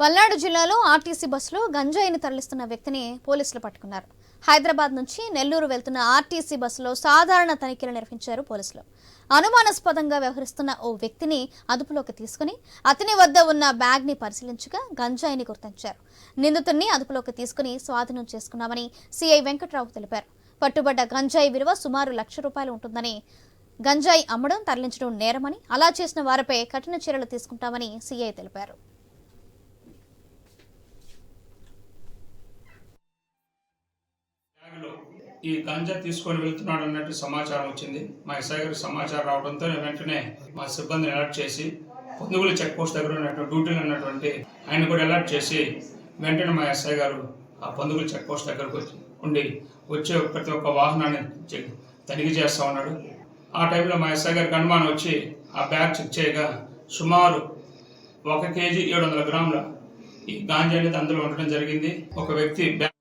పల్నాడు జిల్లాలో ఆర్టీసీ బస్సులో గంజాయిని తరలిస్తున్న వ్యక్తిని పోలీసులు పట్టుకున్నారు. హైదరాబాద్ నుంచి నెల్లూరు వెళ్తున్న ఆర్టీసీ బస్సులో సాధారణ తనిఖీలు నిర్వహించారు పోలీసులు. అనుమానాస్పదంగా వ్యవహరిస్తున్న ఓ వ్యక్తిని అదుపులోకి తీసుకుని అతని వద్ద ఉన్న బ్యాగ్ని పరిశీలించగా గంజాయిని గుర్తించారు. నిందితుడిని అదుపులోకి తీసుకుని స్వాధీనం చేసుకున్నామని సిఐ వెంకట్రావు తెలిపారు. పట్టుబడ్డ గంజాయి విలువ సుమారు లక్ష రూపాయలు ఉంటుందని గంజాయి అమ్మడం తరలించడం నేరమని అలా చేసిన వారిపై కఠిన చర్యలు తీసుకుంటామని సిఐ తెలిపారు. ఈ గంజా తీసుకొని వెళ్తున్నాడు అన్నట్టు సమాచారం వచ్చింది. మా ఎస్ఐ గారికి సమాచారం రావడంతో వెంటనే మా సిబ్బందిని అలర్ట్ చేసి పొందుగుల చెక్ పోస్ట్ దగ్గర ఉన్నటువంటి డ్యూటీలో ఉన్నటువంటి ఆయన కూడా అలర్ట్ చేసి వెంటనే మా ఎస్ఐ గారు ఆ పొందుగుల చెక్ పోస్ట్ దగ్గరకు వచ్చి ఉండి వచ్చే ప్రతి ఒక్క వాహనాన్ని చెక్ తనిఖీ చేస్తూ ఉన్నాడు. ఆ టైంలో మా ఎస్ఐ గారికి అనుమానం వచ్చి ఆ బ్యాగ్ చెక్ చేయగా సుమారు ఒక కేజీ ఏడు వందల గ్రాముల ఈ గాంజా అనేది అందులో ఉండడం జరిగింది. ఒక వ్యక్తి బ్యాగ్